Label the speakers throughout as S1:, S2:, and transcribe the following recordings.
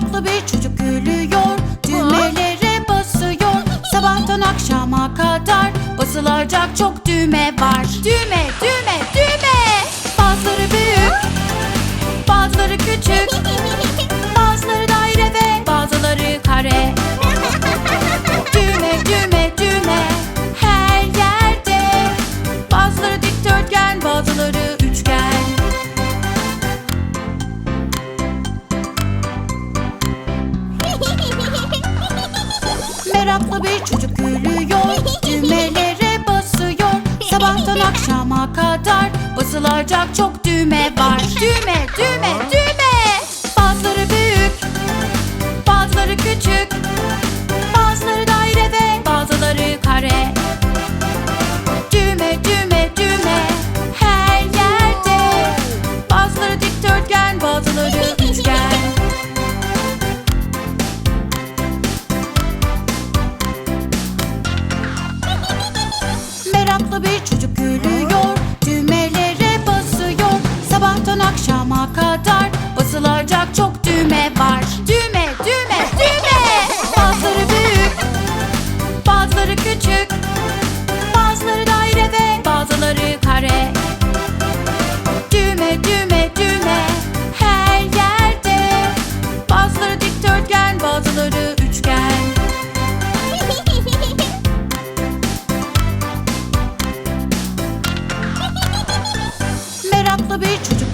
S1: Meraklı bir çocuk gülüyor. Düğmelere basıyor. Sabahtan akşama kadar Basılacak çok düğme var. Düğme, düğme, düğme. Bazıları büyük kadar Basılacak çok düğme var. Düğme, düğme, düğme. Bazıları büyük Bazıları küçük. Bazıları daire ve bazıları kare. Düğme, düğme, düğme Her yerde. Bazıları dikdörtgen, bazıları üçgen. Meraklı bir çocuk Meraklı bir çocuk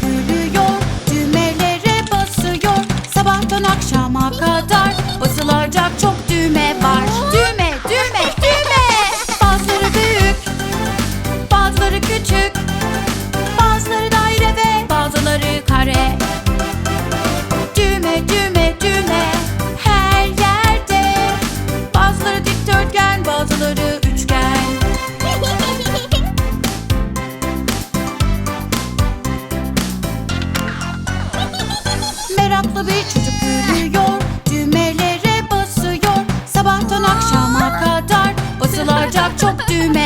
S1: çok düğme var Düğme,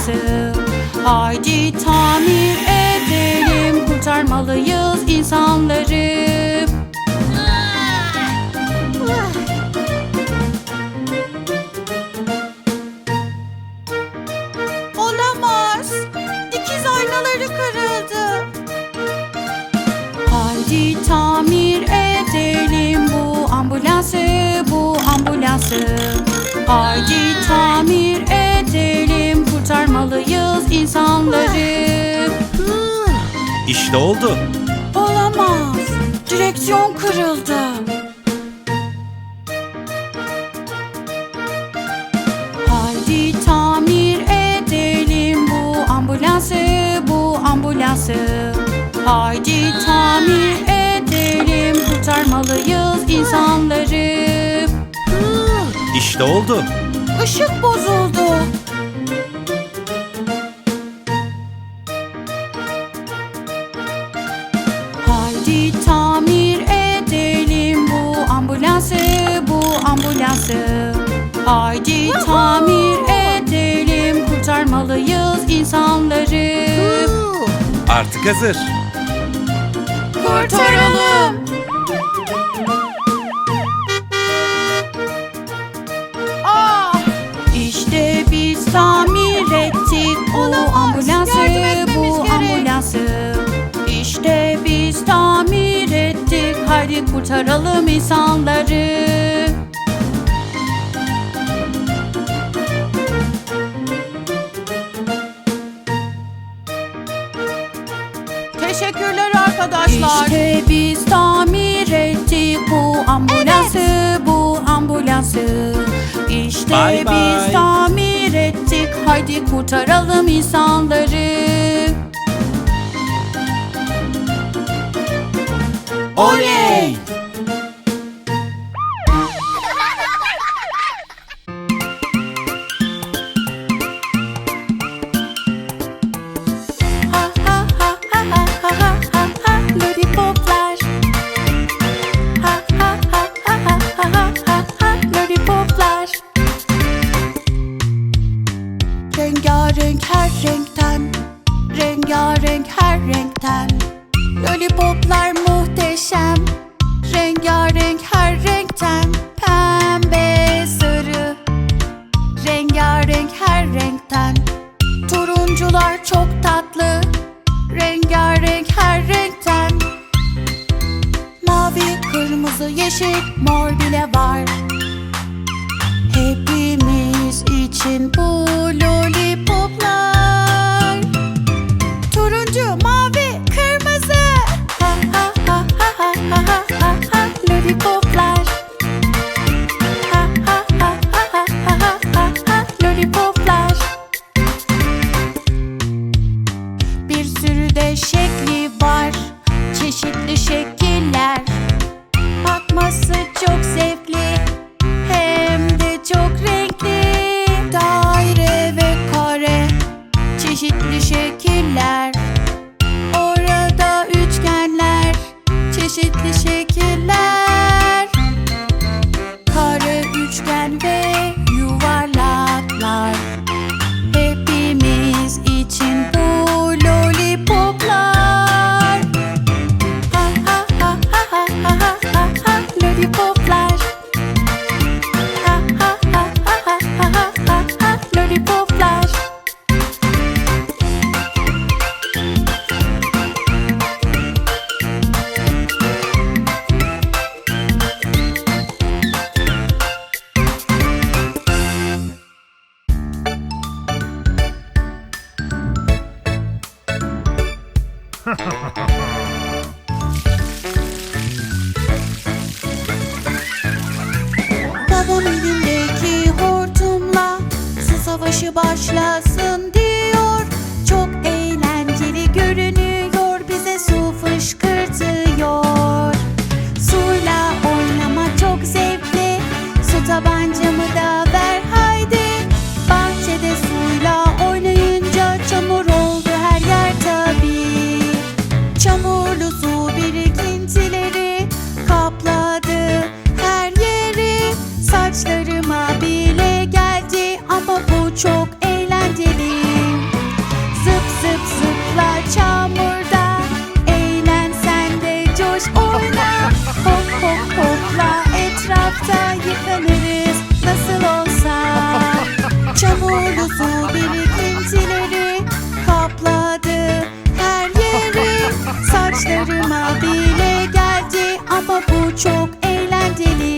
S1: ambulansı Haydi tamir edelim Kurtarmalıyız insanları
S2: Olamaz. Dikiz aynaları kırıldı.
S1: Haydi tamir edelim bu ambulansı bu ambulansı Haydi tamir edelim kurtarmalıyız insanları
S3: İşte oldu.
S1: Olamaz direksiyon kırıldı Haydi tamir edelim bu ambulansı bu ambulansı Haydi tamir edelim kurtarmalıyız insanları
S3: İşte oldu.
S1: Işık bozuldu. Ambulansı Haydi tamir edelim. Kurtarmalıyız insanları.
S3: Artık hazır.
S1: Kurtaralım. Ah! İşte biz tamir ettik bu ambulansı Teşekkürler
S2: arkadaşlar.
S1: İşte biz tamir ettik bu ambulansı, evet. bu ambulansı. İşte
S3: bye
S1: biz bye. tamir ettik. Haydi kurtaralım insanları.
S3: Oley!
S1: için bu Onun elindeki hortumla Su savaşı başlasın diye Yaşlarıma bile geldi. Ama bu çok eğlenceli.